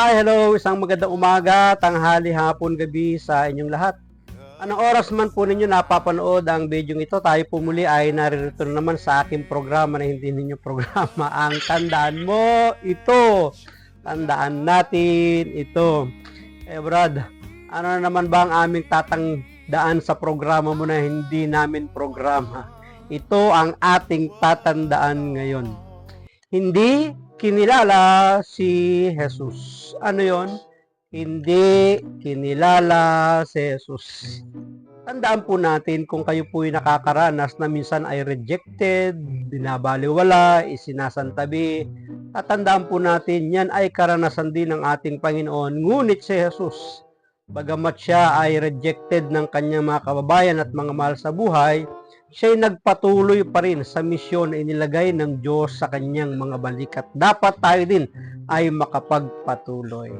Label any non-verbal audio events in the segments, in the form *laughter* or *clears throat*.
Hi, hello! Isang magandang umaga, tanghali, hapon, gabi sa inyong lahat. Anong oras man po ninyo napapanood ang video ito, tayo po muli ay naririto na naman sa aking programa na hindi ninyo programa. *laughs* Ang tandaan mo, ito. Tandaan natin ito. Eh Brad, ano na naman ba ang aming tatandaan sa programa mo na hindi namin programa? Ito ang ating tatandaan ngayon. Hindi kinilala si Jesus. Ano yon? Hindi kinilala si Jesus. Tandaan po natin kung kayo po ay nakakaranas na minsan ay rejected, binabaliwala, isinasantabi. Tatandaan po natin yan ay karanasan din ng ating Panginoon. Ngunit si Jesus, bagamat siya ay rejected ng kanyang mga kababayan at mga mahal sa buhay, siya ay nagpatuloy pa rin sa misyon na inilagay ng Diyos sa kanyang mga balikat. Dapat tayo din ay makapagpatuloy.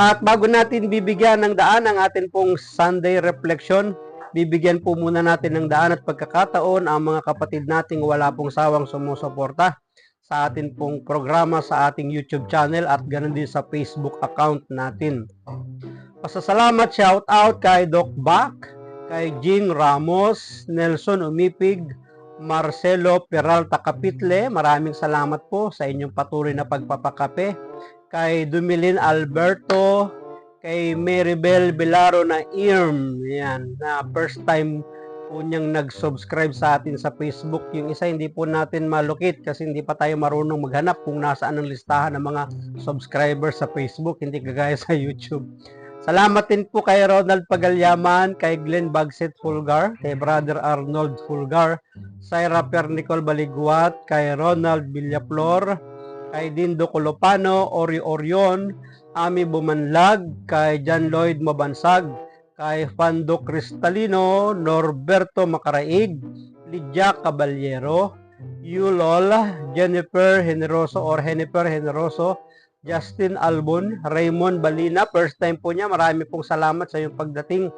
At bago natin bibigyan ng daan ang atin pong Sunday Reflection, bibigyan po muna natin ng daan at pagkakataon ang mga kapatid nating wala pong sawang sumusuporta sa atin pong programa sa ating YouTube channel at ganoon din sa Facebook account natin. Pasasalamat shout out kay Doc Bak, kay Jing Ramos, Nelson Umipig, Marcelo Peralta Capitle, maraming salamat po sa inyong patuloy na pagpapakape. Kay Dumilin Alberto, kay Maribel Bilaro na IRM, yan, na first time po niyang nag-subscribe sa atin sa Facebook. Yung isa hindi po natin malukit kasi hindi pa tayo marunong maghanap kung nasaan ang listahan ng mga subscribers sa Facebook, hindi kagaya sa YouTube. Salamat din po kay Ronald Pagalyaman, kay Glenn Bagset Fulgar, kay Brother Arnold Fulgar, Syra Pernicol Baliguat, kay Ronald Villaflor, kay Dindo Colopano, Ori Orion, Ami Bumanlag, kay John Lloyd Mabansag, kay Fando Cristalino, Norberto Macaraig, Lydia Caballero, Yulol, Jennifer Generoso or Jennifer Generoso, Justin Albon, Raymond Balina, first time po niya. Marami pong salamat sa iyong pagdating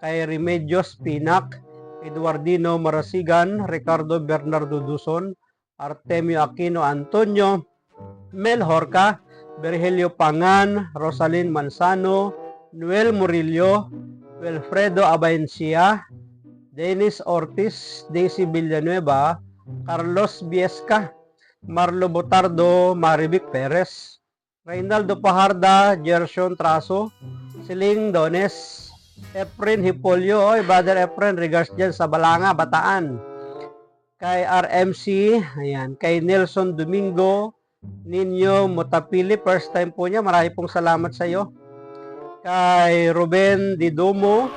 kay Remedios Pinak, Eduardino Marasigan, Ricardo Bernardo Duson, Artemio Aquino Antonio, Mel Horca, Virgilio Pangan, Rosalyn Manzano, Noel Murillo, Wilfredo Abaencia, Dennis Ortiz, Daisy Villanueva, Carlos Biesca, Marlo Botardo, Marivic Perez, Reynaldo Paharda, Gershon Traso, Siling Dones, Efren Hipolio, oy, Brother Efren, regards dyan sa Balanga, Bataan. Kay RMC, ayan, kay Nelson Domingo, Ninyo Mutapili, first time po niya, marami pong salamat sa iyo. Kay Ruben Didomo,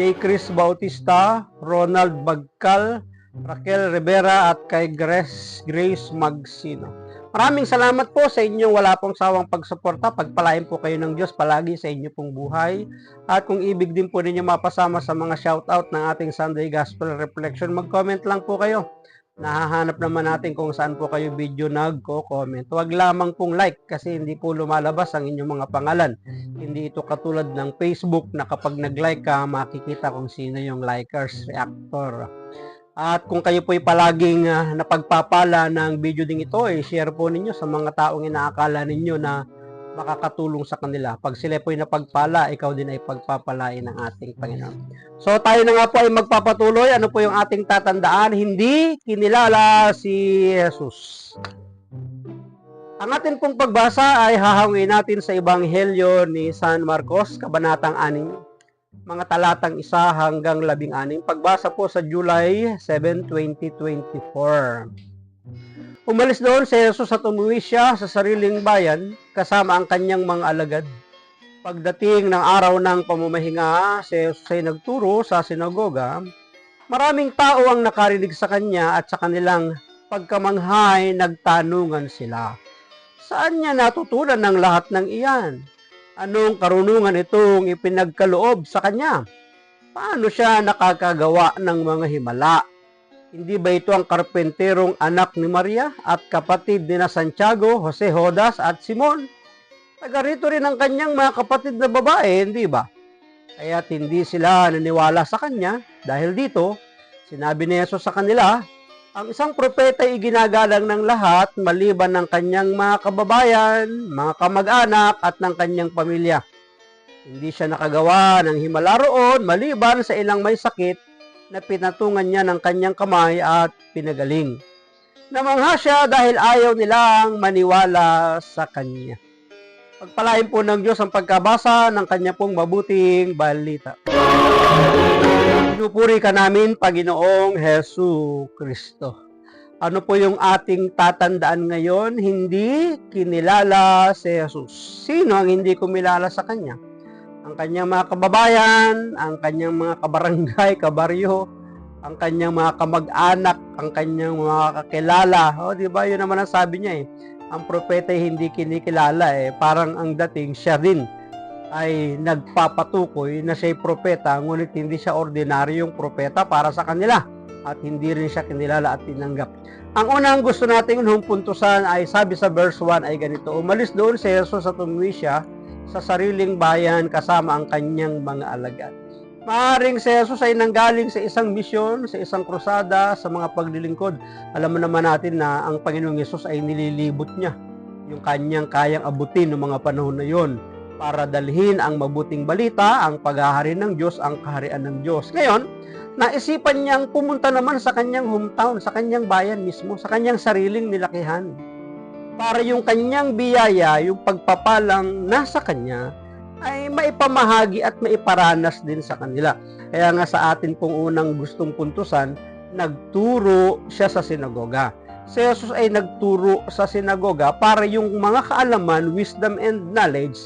J. Chris Bautista, Ronald Bagcal, Raquel Rivera at kay Grace, Grace Magsino. Maraming salamat po sa inyong wala pong sawang pagsuporta. Pagpalain po kayo ng Diyos palagi sa inyo pong buhay. At kung ibig din po ninyo mapasama sa mga shoutout ng ating Sunday Gospel Reflection, mag-comment lang po kayo. Nahahanap naman natin kung saan po kayo video nagko-comment. Huwag lamang pong like kasi hindi po lumalabas ang inyong mga pangalan. Hindi ito katulad ng Facebook na kapag nag-like ka, makikita kung sino yung likers, reactor. At kung kayo po'y palaging uh, napagpapala ng video ding ito, eh, share po ninyo sa mga taong inaakala ninyo na makakatulong sa kanila. Pag sila po'y napagpala, ikaw din ay pagpapalain ng ating Panginoon. So tayo na nga po ay magpapatuloy. Ano po yung ating tatandaan? Hindi kinilala si Jesus. Ang ating pong pagbasa ay hahawin natin sa Ebanghelyo ni San Marcos, Kabanatang 6 mga talatang isa hanggang labing aning. Pagbasa po sa July 7, 2024. Umalis doon si Jesus at umuwi siya sa sariling bayan kasama ang kanyang mga alagad. Pagdating ng araw ng pamamahinga, si Jesus ay nagturo sa sinagoga. Maraming tao ang nakarinig sa kanya at sa kanilang pagkamanghay nagtanungan sila. Saan niya natutunan ng lahat ng iyan? Anong karunungan itong ipinagkaloob sa kanya? Paano siya nakakagawa ng mga himala? Hindi ba ito ang karpenterong anak ni Maria at kapatid ni na Santiago, Jose Hodas at Simon? Taga rin ang kanyang mga kapatid na babae, hindi ba? Kaya't hindi sila naniwala sa kanya dahil dito, sinabi ni Jesus sa kanila, Ang isang propeta ay ginagalang ng lahat maliban ng kanyang mga kababayan, mga kamag-anak at ng kanyang pamilya. Hindi siya nakagawa ng himala roon maliban sa ilang may sakit na pinatungan niya ng kanyang kamay at pinagaling. Namangha siya dahil ayaw nilang maniwala sa kanya. Pagpalain po ng Diyos ang pagkabasa ng kanya pong mabuting balita. Pinupuri ka namin, Panginoong Hesu Kristo. Ano po yung ating tatandaan ngayon? Hindi kinilala si Jesus. Sino ang hindi kumilala sa Kanya? Ang kanyang mga kababayan, ang kanyang mga kabarangay, kabaryo, ang kanyang mga kamag-anak, ang kanyang mga kakilala. O, di ba? Yun naman ang sabi niya eh. Ang propeta hindi kinikilala eh. Parang ang dating siya din ay nagpapatukoy na siya'y propeta, ngunit hindi siya ordinaryong propeta para sa kanila at hindi rin siya kinilala at tinanggap. Ang unang gusto nating humpuntusan ay sabi sa verse 1 ay ganito, Umalis doon si Jesus at umuwi siya sa sariling bayan kasama ang kanyang mga alagad. Maaring si Jesus ay nanggaling sa isang misyon, sa isang krusada, sa mga paglilingkod. Alam mo naman natin na ang Panginoong Yesus ay nililibot niya yung kanyang kayang abutin ng mga panahon na yon para dalhin ang mabuting balita, ang paghahari ng Diyos, ang kaharian ng Diyos. Ngayon, naisipan niyang pumunta naman sa kanyang hometown, sa kanyang bayan mismo, sa kanyang sariling nilakihan. Para yung kanyang biyaya, yung pagpapalang nasa kanya, ay maipamahagi at maiparanas din sa kanila. Kaya nga sa atin pong unang gustong puntusan, nagturo siya sa sinagoga. Si Jesus ay nagturo sa sinagoga para yung mga kaalaman, wisdom and knowledge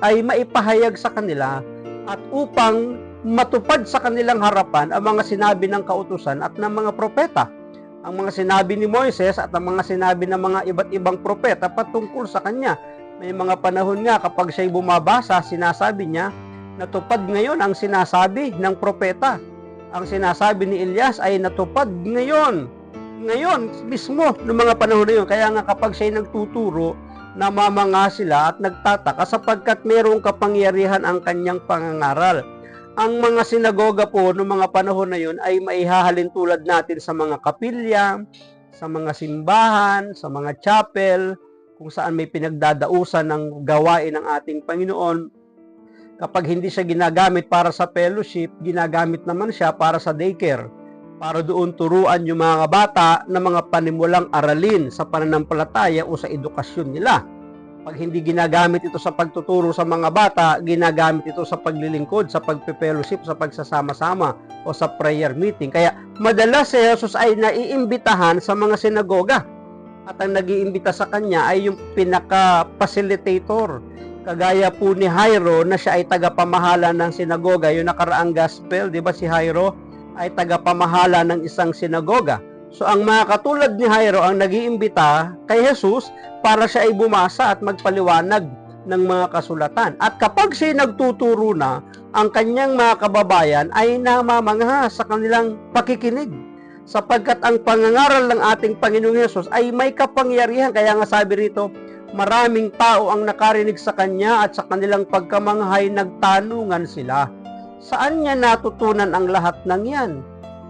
ay maipahayag sa kanila at upang matupad sa kanilang harapan ang mga sinabi ng kautusan at ng mga propeta. Ang mga sinabi ni Moises at ang mga sinabi ng mga iba't ibang propeta patungkol sa kanya. May mga panahon nga kapag siya'y bumabasa, sinasabi niya, natupad ngayon ang sinasabi ng propeta. Ang sinasabi ni Elias ay natupad ngayon. Ngayon, mismo, ng mga panahon na yun. Kaya nga kapag siya'y nagtuturo, namamanga sila at nagtataka sapagkat mayroong kapangyarihan ang kanyang pangangaral. Ang mga sinagoga po noong mga panahon na yun ay maihahalin tulad natin sa mga kapilya, sa mga simbahan, sa mga chapel, kung saan may pinagdadausan ng gawain ng ating Panginoon. Kapag hindi siya ginagamit para sa fellowship, ginagamit naman siya para sa daycare para doon turuan yung mga bata na mga panimulang aralin sa pananampalataya o sa edukasyon nila. Pag hindi ginagamit ito sa pagtuturo sa mga bata, ginagamit ito sa paglilingkod, sa pagpe-fellowship, sa pagsasama-sama o sa prayer meeting. Kaya madalas si Jesus ay naiimbitahan sa mga sinagoga. At ang nag-iimbita sa kanya ay yung pinaka-facilitator. Kagaya po ni Jairo na siya ay tagapamahala ng sinagoga, yung nakaraang gospel, di ba si Jairo? Ay tagapamahala ng isang sinagoga. So ang mga katulad ni Jairo ang nagiimbita kay Jesus para siya ay bumasa at magpaliwanag ng mga kasulatan. At kapag siya nagtuturo na, ang kanyang mga kababayan ay namamangha sa kanilang pakikinig. Sapagkat ang pangangaral ng ating Panginoong Yesus ay may kapangyarihan. Kaya nga sabi rito, maraming tao ang nakarinig sa kanya at sa kanilang pagkamanghay nagtanungan sila. Saan niya natutunan ang lahat ng yan?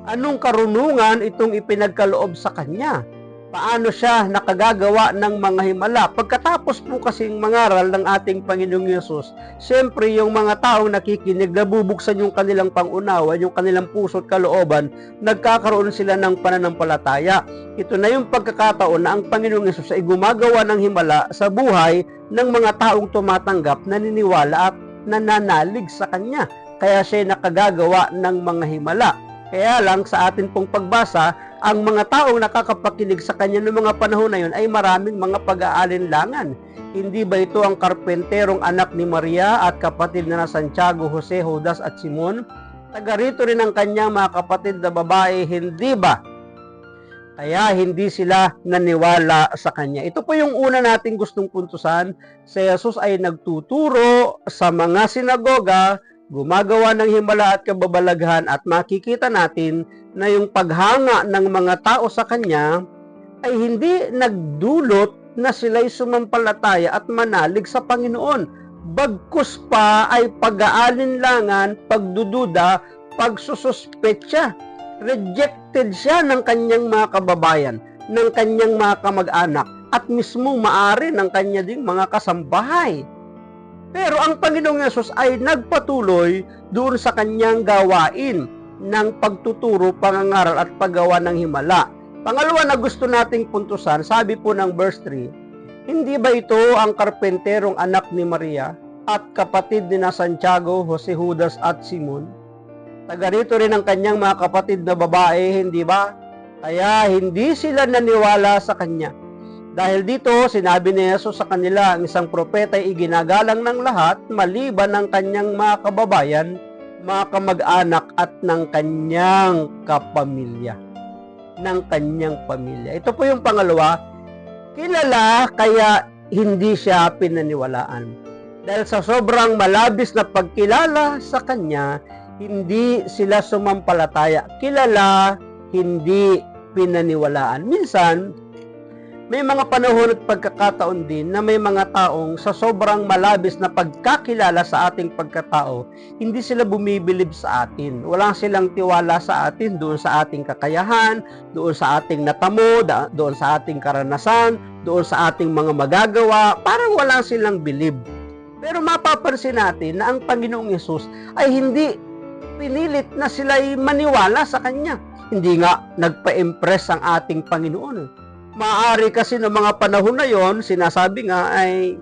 Anong karunungan itong ipinagkaloob sa kanya? Paano siya nakagagawa ng mga himala? Pagkatapos po kasing mangaral ng ating Panginoong Yesus, siyempre yung mga taong nakikinig, nabubuksan yung kanilang pangunawa, yung kanilang puso't kalooban, nagkakaroon sila ng pananampalataya. Ito na yung pagkakataon na ang Panginoong Yesus ay gumagawa ng himala sa buhay ng mga taong tumatanggap, naniniwala at nananalig sa Kanya kaya siya nakagagawa ng mga himala. Kaya lang sa atin pong pagbasa, ang mga taong nakakapakinig sa kanya noong mga panahon na yun ay maraming mga pag-aalinlangan. Hindi ba ito ang karpenterong anak ni Maria at kapatid na Santiago, Jose, Judas at Simon? Taga rito rin ang kanyang mga kapatid na babae, hindi ba? Kaya hindi sila naniwala sa kanya. Ito po yung una nating gustong puntusan. Si Jesus ay nagtuturo sa mga sinagoga gumagawa ng himala at kababalaghan at makikita natin na yung paghanga ng mga tao sa kanya ay hindi nagdulot na sila'y sumampalataya at manalig sa Panginoon. Bagkus pa ay pag-aalinlangan, pagdududa, pagsususpetsa. Rejected siya ng kanyang mga kababayan, ng kanyang mga kamag-anak, at mismo maari ng kanya ding mga kasambahay. Pero ang Panginoong Yesus ay nagpatuloy doon sa kanyang gawain ng pagtuturo, pangangaral at paggawa ng himala. Pangalawa na gusto nating puntusan, sabi po ng verse 3, hindi ba ito ang karpenterong anak ni Maria at kapatid ni na Santiago, Jose Judas at Simon? Taga rito rin ang kanyang mga kapatid na babae, hindi ba? Kaya hindi sila naniwala sa kanya. Dahil dito, sinabi ni Jesus sa kanila, ang isang propeta ay iginagalang ng lahat maliban ng kanyang mga kababayan, mga kamag-anak at ng kanyang kapamilya. Ng kanyang pamilya. Ito po yung pangalawa, kilala kaya hindi siya pinaniwalaan. Dahil sa sobrang malabis na pagkilala sa kanya, hindi sila sumampalataya. Kilala, hindi pinaniwalaan. Minsan, may mga panahon at pagkakataon din na may mga taong sa sobrang malabis na pagkakilala sa ating pagkatao, hindi sila bumibilib sa atin. Wala silang tiwala sa atin doon sa ating kakayahan, doon sa ating natamo, doon sa ating karanasan, doon sa ating mga magagawa. Parang wala silang bilib. Pero mapapansin natin na ang Panginoong Yesus ay hindi pinilit na sila'y maniwala sa Kanya. Hindi nga nagpa-impress ang ating Panginoon maaari kasi ng mga panahon na yon, sinasabi nga ay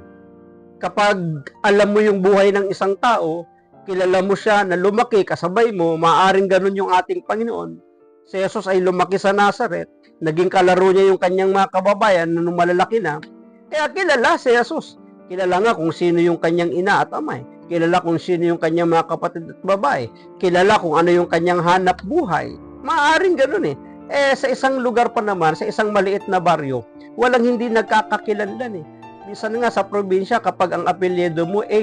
kapag alam mo yung buhay ng isang tao, kilala mo siya na lumaki kasabay mo, maaaring ganun yung ating Panginoon. Si Jesus ay lumaki sa Nazareth, naging kalaro niya yung kanyang mga kababayan na malalaki na, kaya kilala si Jesus. Kilala nga kung sino yung kanyang ina at amay. Kilala kung sino yung kanyang mga kapatid at babae. Kilala kung ano yung kanyang hanap buhay. Maaaring ganun eh. Eh, sa isang lugar pa naman, sa isang maliit na baryo, walang hindi nagkakakilanlan eh. Minsan nga sa probinsya, kapag ang apelyido mo A,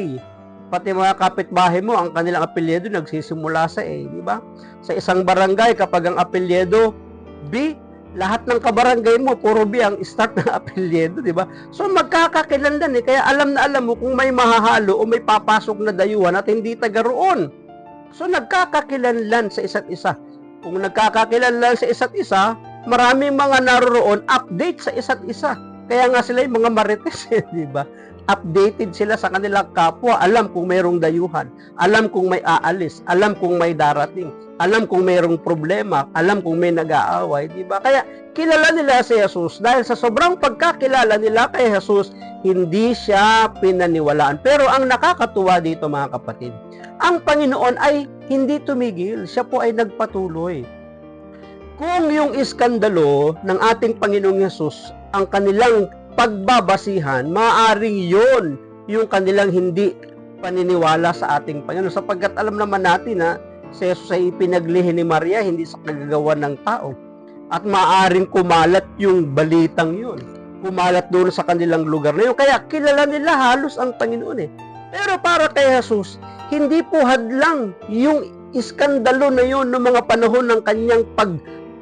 pati mga kapitbahay mo, ang kanilang apelyido nagsisimula sa A, di ba? Sa isang barangay, kapag ang apelyido B, lahat ng kabarangay mo, puro B ang start ng *laughs* apelyido, di ba? So magkakakilanlan eh. Kaya alam na alam mo kung may mahahalo o may papasok na dayuhan at hindi taga roon. So nagkakakilanlan sa isa't isa. Kung nagkakakilala sa isa't isa, maraming mga naroroon update sa isa't isa. Kaya nga sila yung mga marites, *laughs* eh, di ba? Updated sila sa kanilang kapwa. Alam kung mayroong dayuhan. Alam kung may aalis. Alam kung may darating. Alam kung mayroong problema. Alam kung may nag-aaway. Di ba? Kaya kilala nila si Jesus. Dahil sa sobrang pagkakilala nila kay Jesus, hindi siya pinaniwalaan. Pero ang nakakatuwa dito mga kapatid, ang Panginoon ay hindi tumigil. Siya po ay nagpatuloy. Kung yung iskandalo ng ating Panginoong Yesus ang kanilang pagbabasihan, maaaring yon yung kanilang hindi paniniwala sa ating Panginoon. Sapagkat alam naman natin na si Jesus ay ni Maria hindi sa kagagawa ng tao. At maaaring kumalat yung balitang yun. Kumalat doon sa kanilang lugar na yun. Kaya kilala nila halos ang Panginoon eh. Pero para kay Jesus, hindi po hadlang yung iskandalo na yun ng mga panahon ng kanyang pag,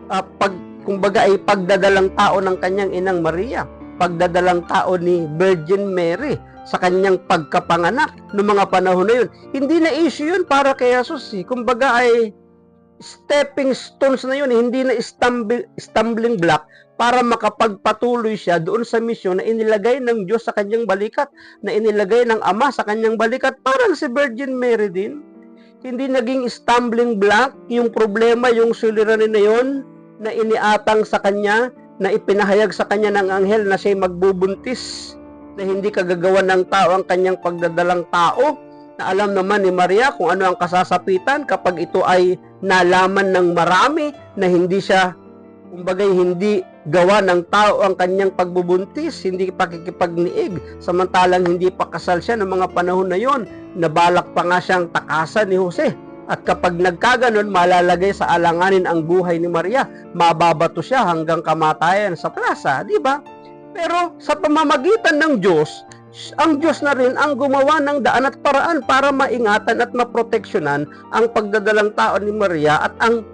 uh, pag kumbaga ay pagdadalang tao ng kanyang inang Maria, pagdadalang tao ni Virgin Mary sa kanyang pagkapanganak noong mga panahon na yun. Hindi na issue yun para kay Jesus. Eh. Kumbaga ay stepping stones na yun, eh. hindi na stumbling, block para makapagpatuloy siya doon sa misyon na inilagay ng Diyos sa kanyang balikat, na inilagay ng Ama sa kanyang balikat. Parang si Virgin Mary din. Hindi naging stumbling block yung problema, yung suliranin na yon na iniatang sa kanya, na ipinahayag sa kanya ng anghel na siya magbubuntis, na hindi kagagawa ng tao ang kanyang pagdadalang tao, na alam naman ni Maria kung ano ang kasasapitan kapag ito ay nalaman ng marami na hindi siya kumbagay hindi gawa ng tao ang kanyang pagbubuntis, hindi pakikipagniig, samantalang hindi pa kasal siya ng mga panahon na yon, nabalak pa nga siyang takasan ni Jose. At kapag nagkaganon, malalagay sa alanganin ang buhay ni Maria, mababato siya hanggang kamatayan sa plaza, di ba? Pero sa pamamagitan ng Diyos, ang Diyos na rin ang gumawa ng daan at paraan para maingatan at maproteksyonan ang pagdadalang tao ni Maria at ang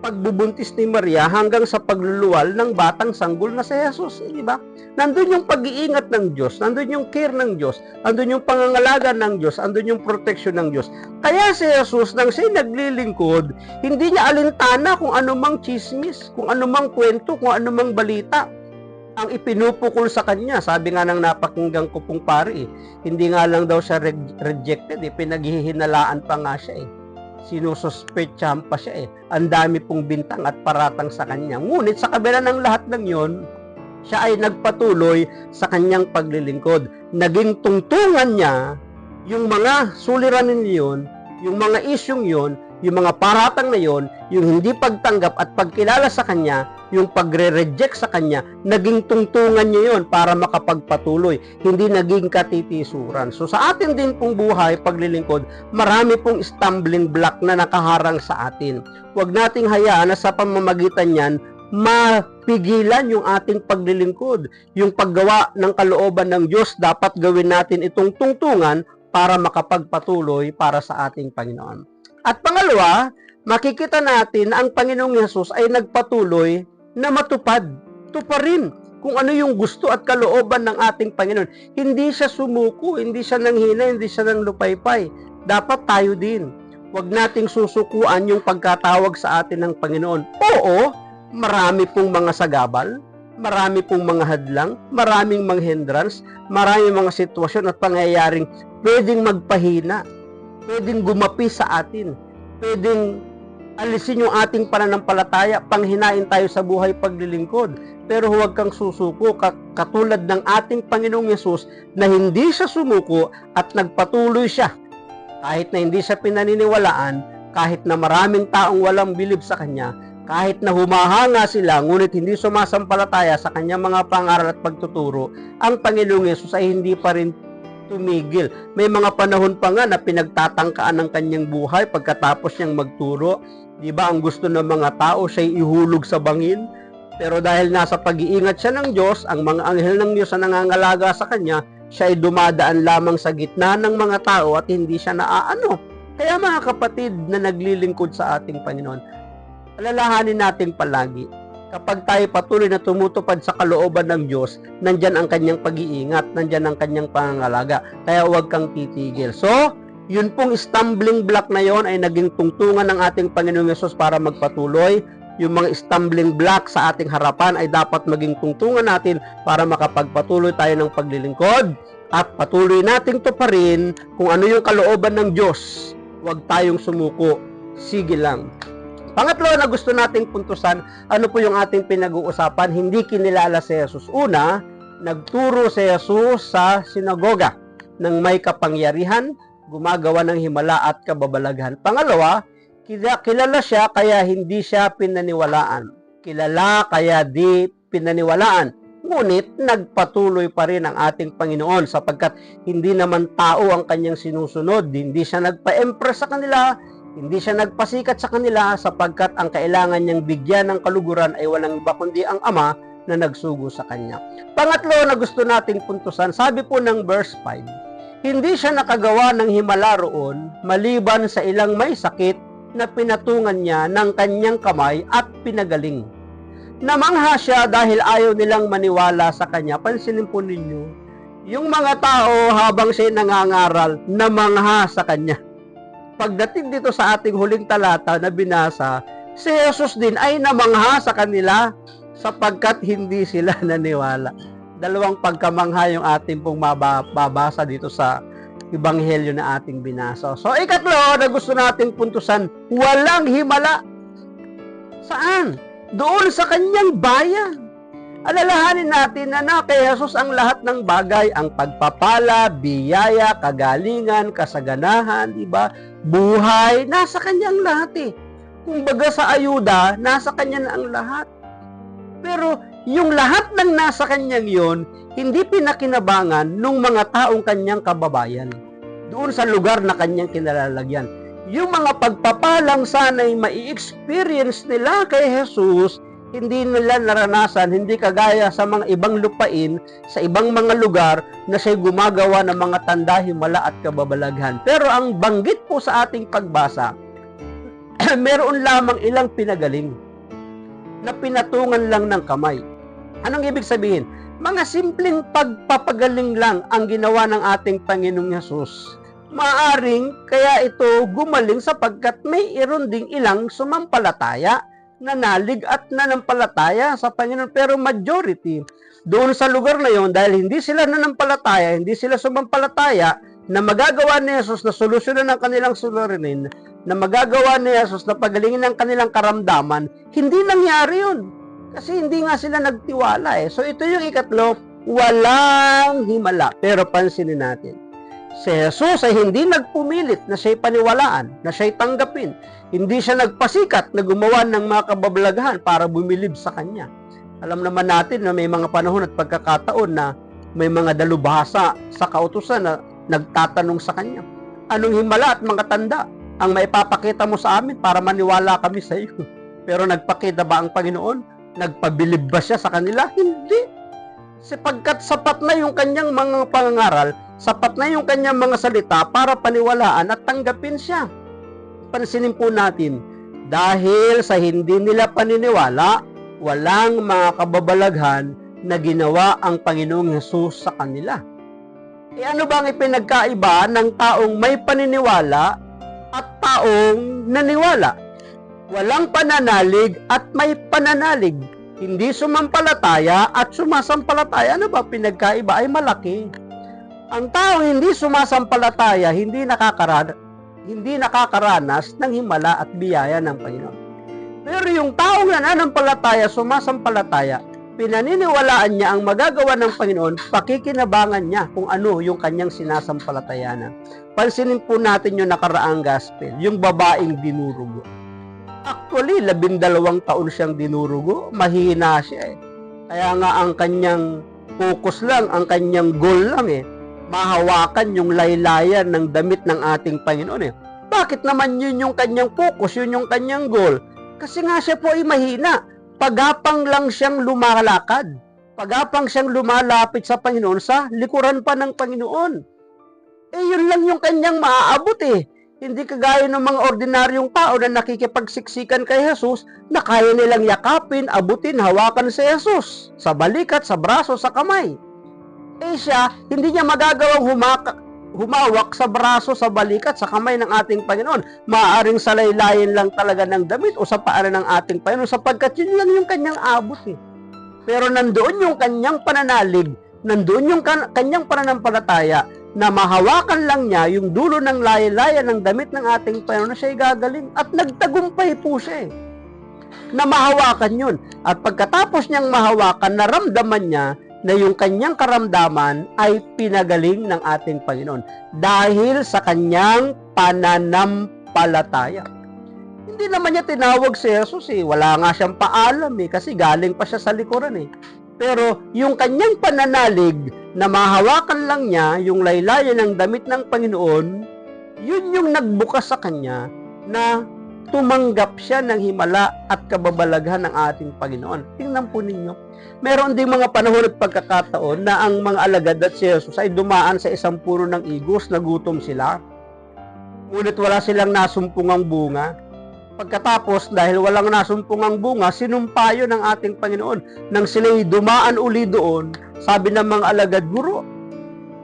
pagbubuntis ni Maria hanggang sa pagluluwal ng batang sanggol na si Jesus. Eh, di ba? Nandun yung pag-iingat ng Diyos, nandun yung care ng Diyos, nandun yung pangangalaga ng Diyos, nandun yung protection ng Diyos. Kaya si Jesus, nang siya naglilingkod, hindi niya alintana kung anumang chismis, kung anumang kwento, kung anumang balita ang ipinupukol sa kanya. Sabi nga ng napakinggan ko pong pare, eh, hindi nga lang daw siya re- rejected, eh, pinaghihinalaan pa nga siya eh sinususpetsahan pa siya eh. Ang dami pong bintang at paratang sa kanya. Ngunit sa kabila ng lahat ng yon, siya ay nagpatuloy sa kanyang paglilingkod. Naging tungtungan niya yung mga suliranin yon, yung mga isyong yon, yung mga paratang na yon, yung hindi pagtanggap at pagkilala sa kanya, yung pagre-reject sa kanya, naging tungtungan niya yon para makapagpatuloy, hindi naging katitisuran. So sa atin din pong buhay, paglilingkod, marami pong stumbling block na nakaharang sa atin. Huwag nating hayaan na sa pamamagitan niyan, mapigilan yung ating paglilingkod. Yung paggawa ng kalooban ng Diyos, dapat gawin natin itong tungtungan para makapagpatuloy para sa ating Panginoon. At pangalawa, makikita natin na ang Panginoong Yesus ay nagpatuloy na matupad, tuparin kung ano yung gusto at kalooban ng ating Panginoon. Hindi siya sumuko, hindi siya nanghina, hindi siya nang lupaypay. Dapat tayo din. Huwag nating susukuan yung pagkatawag sa atin ng Panginoon. Oo, marami pong mga sagabal, marami pong mga hadlang, maraming mga hindrance, maraming mga sitwasyon at pangyayaring pwedeng magpahina pwedeng gumapi sa atin, pwedeng alisin yung ating pananampalataya, panghinain tayo sa buhay paglilingkod. Pero huwag kang susuko katulad ng ating Panginoong Yesus na hindi siya sumuko at nagpatuloy siya. Kahit na hindi siya pinaniniwalaan, kahit na maraming taong walang bilib sa Kanya, kahit na humahanga sila ngunit hindi sumasampalataya sa kanyang mga pangaral at pagtuturo, ang Panginoong Yesus ay hindi pa rin tumigil. May mga panahon pa nga na pinagtatangkaan ng kanyang buhay pagkatapos niyang magturo. Di ba ang gusto ng mga tao siya ihulog sa bangin? Pero dahil nasa pag-iingat siya ng Diyos, ang mga anghel ng Diyos na nangangalaga sa kanya, siya ay dumadaan lamang sa gitna ng mga tao at hindi siya naaano. Kaya mga kapatid na naglilingkod sa ating Panginoon, alalahanin natin palagi, kapag tayo patuloy na tumutupad sa kalooban ng Diyos, nandyan ang kanyang pag-iingat, nandyan ang kanyang pangangalaga. Kaya huwag kang titigil. So, yun pong stumbling block na yon ay naging tungtungan ng ating Panginoong Yesus para magpatuloy. Yung mga stumbling block sa ating harapan ay dapat maging tungtungan natin para makapagpatuloy tayo ng paglilingkod at patuloy nating tuparin kung ano yung kalooban ng Diyos. Huwag tayong sumuko. Sige lang. Pangatlo na gusto nating puntusan, ano po yung ating pinag-uusapan, hindi kinilala si Jesus. Una, nagturo si Jesus sa sinagoga ng may kapangyarihan, gumagawa ng himala at kababalaghan. Pangalawa, kilala siya kaya hindi siya pinaniwalaan. Kilala kaya di pinaniwalaan. Ngunit nagpatuloy pa rin ang ating Panginoon sapagkat hindi naman tao ang kanyang sinusunod. Hindi siya nagpa-empress sa kanila, hindi siya nagpasikat sa kanila sapagkat ang kailangan niyang bigyan ng kaluguran ay walang iba kundi ang Ama na nagsugo sa kanya. Pangatlo na gusto nating puntusan, sabi po ng verse 5, hindi siya nakagawa ng himala roon maliban sa ilang may sakit na pinatungan niya ng kanyang kamay at pinagaling. Namangha siya dahil ayaw nilang maniwala sa kanya. Pansinin po ninyo, yung mga tao habang siya nangangaral, namangha sa kanya pagdating dito sa ating huling talata na binasa, si Jesus din ay namangha sa kanila sapagkat hindi sila *laughs* naniwala. Dalawang pagkamangha yung ating pong mababasa dito sa Ebanghelyo na ating binasa. So, ikatlo na gusto nating puntusan, walang himala. Saan? Doon sa kanyang bayan. Alalahanin natin na na kay Jesus ang lahat ng bagay, ang pagpapala, biyaya, kagalingan, kasaganahan, di ba? Buhay, nasa kanyang lahat eh. Kumbaga sa ayuda, nasa kanya na ang lahat. Pero yung lahat ng nasa kanyang yon, hindi pinakinabangan ng mga taong kanyang kababayan. Doon sa lugar na kanyang kinalalagyan. Yung mga pagpapalang sana'y mai-experience nila kay Jesus, hindi nila naranasan, hindi kagaya sa mga ibang lupain, sa ibang mga lugar na siya gumagawa ng mga tanda, himala at kababalaghan. Pero ang banggit po sa ating pagbasa, *clears throat* meron lamang ilang pinagaling na pinatungan lang ng kamay. Anong ibig sabihin? Mga simpleng pagpapagaling lang ang ginawa ng ating Panginoong Yesus. Maaring kaya ito gumaling sapagkat may iron ding ilang sumampalataya, nanalig at nanampalataya sa Panginoon. Pero majority, doon sa lugar na yon dahil hindi sila nanampalataya, hindi sila sumampalataya, na magagawa ni Jesus na solusyonan ng kanilang suliranin, na magagawa ni Jesus na pagalingin ng kanilang karamdaman, hindi nangyari yun. Kasi hindi nga sila nagtiwala eh. So ito yung ikatlo, walang himala. Pero pansinin natin, si Jesus ay hindi nagpumilit na siya'y paniwalaan, na siya'y tanggapin. Hindi siya nagpasikat na gumawa ng mga kababalaghan para bumilib sa Kanya. Alam naman natin na may mga panahon at pagkakataon na may mga dalubhasa sa kautusan na nagtatanong sa Kanya, Anong himala at mga tanda ang maipapakita mo sa amin para maniwala kami sa iyo? Pero nagpakita ba ang Panginoon? Nagpabilib ba siya sa kanila? Hindi. Sapagkat sapat na yung kanyang mga pangangaral, sapat na yung kanyang mga salita para paniwalaan at tanggapin siya. Pansinin po natin, dahil sa hindi nila paniniwala, walang mga kababalaghan na ginawa ang Panginoong Yesus sa kanila. E ano ba ang ipinagkaiba ng taong may paniniwala at taong naniwala? Walang pananalig at may pananalig. Hindi sumampalataya at sumasampalataya. Ano ba pinagkaiba? Ay malaki. Ang taong hindi sumasampalataya, hindi nakakaranas, hindi nakakaranas ng himala at biyaya ng Panginoon. Pero yung taong nananampalataya, sumasampalataya, pinaniniwalaan niya ang magagawa ng Panginoon, pakikinabangan niya kung ano yung kanyang sinasampalatayanan. Pansinin po natin yung nakaraang gospel, yung babaeng dinurugo. Actually, labindalawang taon siyang dinurugo, mahina siya eh. Kaya nga ang kanyang focus lang, ang kanyang goal lang eh, mahawakan yung laylayan ng damit ng ating Panginoon eh. Bakit naman yun yung kanyang focus, yun yung kanyang goal? Kasi nga siya po ay mahina pagapang lang siyang lumalakad. Pagapang siyang lumalapit sa Panginoon sa likuran pa ng Panginoon. Eh, yun lang yung kanyang maaabot eh. Hindi kagaya ng mga ordinaryong tao na nakikipagsiksikan kay Jesus na kaya nilang yakapin, abutin, hawakan si Jesus sa balikat, sa braso, sa kamay. Eh siya, hindi niya magagawang humaka, humawak sa braso, sa balikat, sa kamay ng ating Panginoon. Maaaring salaylayin lang talaga ng damit o sa paanan ng ating Panginoon sapagkat yun lang yung kanyang abot eh. Pero nandoon yung kanyang pananalig, nandoon yung kan- kanyang pananampalataya na mahawakan lang niya yung dulo ng laylayan ng damit ng ating Panginoon na siya'y gagaling at nagtagumpay po siya eh na mahawakan yun. At pagkatapos niyang mahawakan, naramdaman niya na yung kanyang karamdaman ay pinagaling ng ating Panginoon dahil sa kanyang pananampalataya. Hindi naman niya tinawag si Jesus eh. Wala nga siyang paalam eh kasi galing pa siya sa likuran eh. Pero yung kanyang pananalig na mahawakan lang niya yung laylayan ng damit ng Panginoon, yun yung nagbukas sa kanya na tumanggap siya ng himala at kababalaghan ng ating Panginoon. Tingnan po ninyo. Meron din mga panahon at pagkakataon na ang mga alagad at si Jesus ay dumaan sa isang puno ng igos, nagutom sila. Ngunit wala silang nasumpungang bunga. Pagkatapos, dahil walang nasumpungang bunga, sinumpayo ng ating Panginoon. Nang sila'y dumaan uli doon, sabi ng mga alagad, Guro,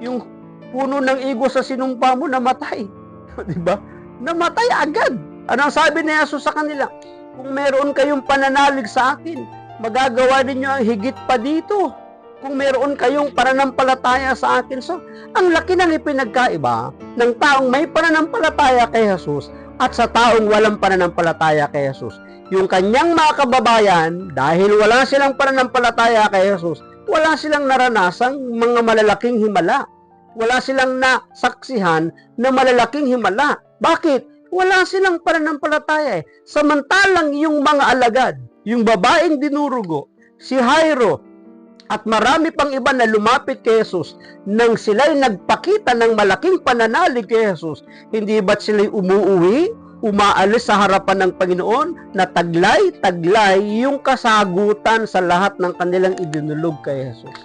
yung puno ng igos sa sinumpa mo, namatay. *laughs* Di ba? Namatay agad. Anong sabi ni Jesus sa kanila? Kung meron kayong pananalig sa akin, magagawa ninyo ang higit pa dito. Kung meron kayong pananampalataya sa akin. So, ang laki ng ipinagkaiba ng taong may pananampalataya kay Jesus at sa taong walang pananampalataya kay Jesus. Yung kanyang mga kababayan, dahil wala silang pananampalataya kay Jesus, wala silang naranasang mga malalaking himala. Wala silang nasaksihan na malalaking himala. Bakit? Wala silang pananampalataya eh. Samantalang yung mga alagad, yung babaeng dinurugo, si Jairo, at marami pang iba na lumapit kay Jesus nang sila'y nagpakita ng malaking pananalig kay Jesus, hindi ba't sila'y umuuwi, umaalis sa harapan ng Panginoon na taglay-taglay yung kasagutan sa lahat ng kanilang idinulog kay Jesus.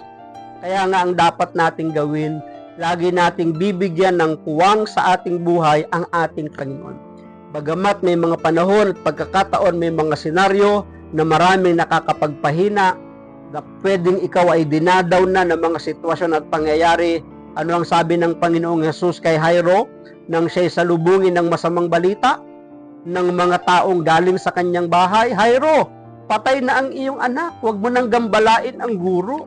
Kaya nga ang dapat nating gawin, lagi nating bibigyan ng puwang sa ating buhay ang ating Panginoon. Bagamat may mga panahon at pagkakataon, may mga senaryo na maraming nakakapagpahina, na pwedeng ikaw ay dinadaw na ng mga sitwasyon at pangyayari. Ano ang sabi ng Panginoong Yesus kay Jairo nang siya'y salubungin ng masamang balita ng mga taong galing sa kanyang bahay? Jairo, patay na ang iyong anak, huwag mo nang gambalain ang guro.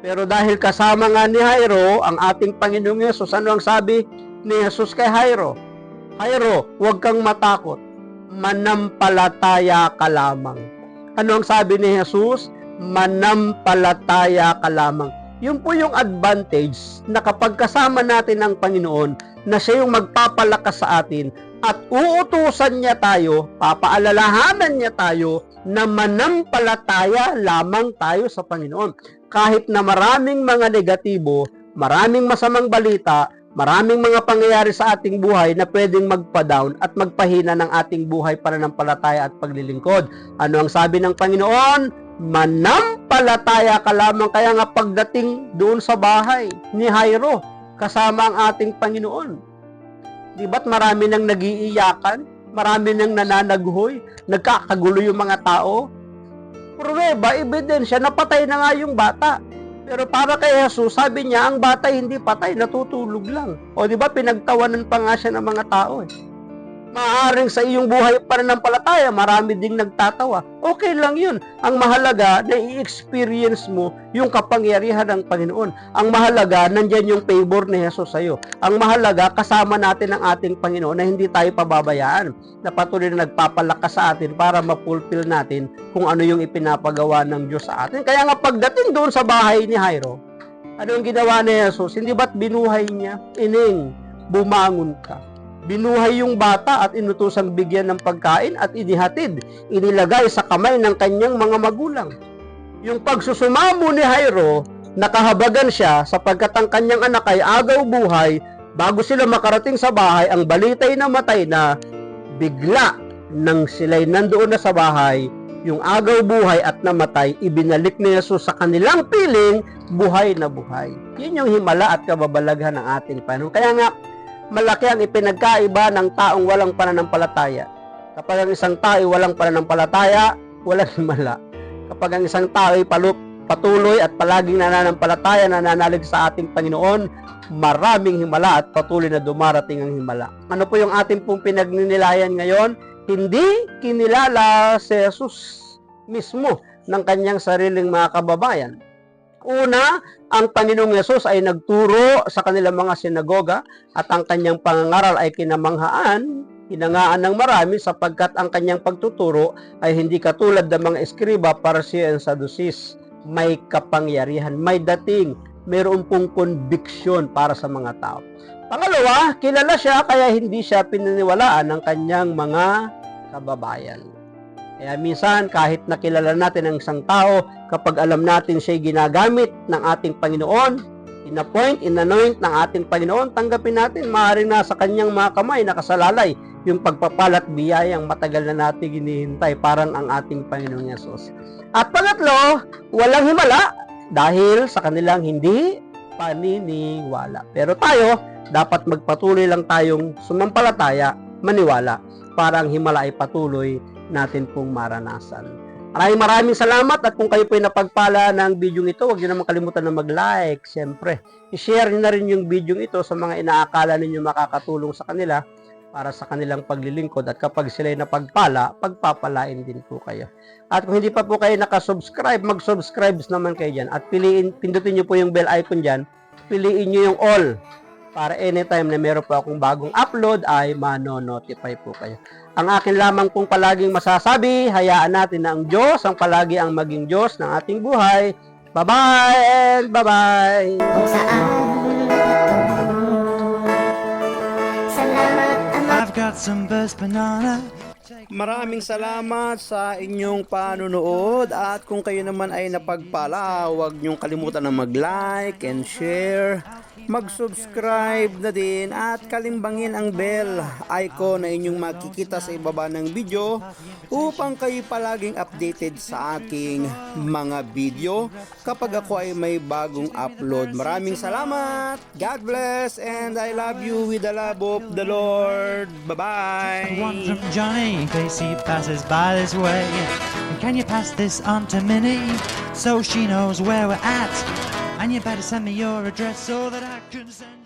Pero dahil kasama nga ni Jairo, ang ating Panginoong Yesus, ano ang sabi ni Jesus kay Jairo? Jairo, huwag kang matakot. Manampalataya ka lamang. Ano ang sabi ni Jesus? Manampalataya ka lamang. Yun po yung advantage na kapag kasama natin ang Panginoon, na siya yung magpapalakas sa atin at uutusan niya tayo, papaalalahanan niya tayo na manampalataya lamang tayo sa Panginoon. Kahit na maraming mga negatibo, maraming masamang balita, maraming mga pangyayari sa ating buhay na pwedeng magpa-down at magpahina ng ating buhay para ng palataya at paglilingkod. Ano ang sabi ng Panginoon? Manampalataya ka lamang. Kaya nga pagdating doon sa bahay ni Jairo, kasama ang ating Panginoon. Di ba't marami nang nagiiyakan? Marami nang nananaghoy? Nagkakagulo yung mga tao? Pruweba, ebidensya, napatay na nga yung bata. Pero para kay Jesus, sabi niya, ang bata hindi patay, natutulog lang. O di ba, pinagtawanan pa nga siya ng mga tao eh. Maaring sa iyong buhay pananampalataya, marami ding nagtatawa. Okay lang yun. Ang mahalaga na i-experience mo yung kapangyarihan ng Panginoon. Ang mahalaga, nandyan yung favor ni Jesus sa'yo. Ang mahalaga, kasama natin ang ating Panginoon na hindi tayo pababayaan. Na patuloy na nagpapalakas sa atin para mapulfill natin kung ano yung ipinapagawa ng Diyos sa atin. Kaya nga pagdating doon sa bahay ni Jairo, ano yung ginawa ni Jesus? Hindi ba't binuhay niya? Ining, bumangon ka binuhay yung bata at inutusang bigyan ng pagkain at inihatid, inilagay sa kamay ng kanyang mga magulang. Yung pagsusumamo ni Jairo, nakahabagan siya sapagkat ang kanyang anak ay agaw buhay, bago sila makarating sa bahay, ang balita'y namatay na bigla nang sila'y nandoon na sa bahay, yung agaw buhay at namatay, ibinalik ni Jesus sa kanilang piling, buhay na buhay. Yun yung himala at kababalaghan ng ating Panginoon. Kaya nga, malaki ang ipinagkaiba ng taong walang pananampalataya. Kapag ang isang tao ay walang pananampalataya, walang *laughs* himala. Kapag ang isang tao ay palup, patuloy at palaging nananampalataya, nananalig sa ating Panginoon, maraming himala at patuloy na dumarating ang himala. Ano po yung ating pong pinagninilayan ngayon? Hindi kinilala si Jesus mismo ng kanyang sariling mga kababayan. Una, ang Panginoong Yesus ay nagturo sa kanilang mga sinagoga at ang kanyang pangangaral ay kinamanghaan, hinangaan ng marami sapagkat ang kanyang pagtuturo ay hindi katulad ng mga eskriba, parasiyo, and sadusis. May kapangyarihan, may dating, mayroon pong conviction para sa mga tao. Pangalawa, kilala siya kaya hindi siya pininiwalaan ng kanyang mga kababayan. Kaya minsan, kahit nakilala natin ang isang tao, kapag alam natin siya'y ginagamit ng ating Panginoon, in-appoint, in-anoint ng ating Panginoon, tanggapin natin, maaaring nasa kanyang mga kamay, nakasalalay, yung pagpapalat biyayang matagal na natin ginihintay, parang ang ating Panginoong Yesus. At pangatlo, walang himala, dahil sa kanilang hindi paniniwala. Pero tayo, dapat magpatuloy lang tayong sumampalataya, maniwala, para ang himala ay patuloy natin pong maranasan. Maraming maraming salamat at kung kayo po ay napagpala ng video ito, huwag niyo naman kalimutan na mag-like, siyempre. I-share niyo na rin yung video ito sa mga inaakala ninyo makakatulong sa kanila para sa kanilang paglilingkod at kapag sila ay napagpala, pagpapalain din po kayo. At kung hindi pa po kayo nakasubscribe, mag-subscribe naman kayo dyan at piliin, pindutin niyo po yung bell icon dyan, piliin niyo yung all para anytime na meron po akong bagong upload ay mano-notify po kayo. Ang akin lamang pong palaging masasabi, hayaan natin na ang Diyos ang palagi ang maging Diyos ng ating buhay. Bye-bye and bye-bye! kung saan Salamat Ama I've got some best banana. Take Maraming salamat sa inyong panunood at kung kayo naman ay napagpala, huwag niyong kalimutan na mag-like and share, mag-subscribe na din at kalimbangin ang bell icon na inyong makikita sa ibaba ng video upang kayo palaging updated sa aking mga video kapag ako ay may bagong upload. Maraming salamat! God bless and I love you with the love of the Lord. Bye-bye! One from Johnny in passes by this way. Can you pass this on to Minnie so she knows where we're at? And you better send me your address so that I can send.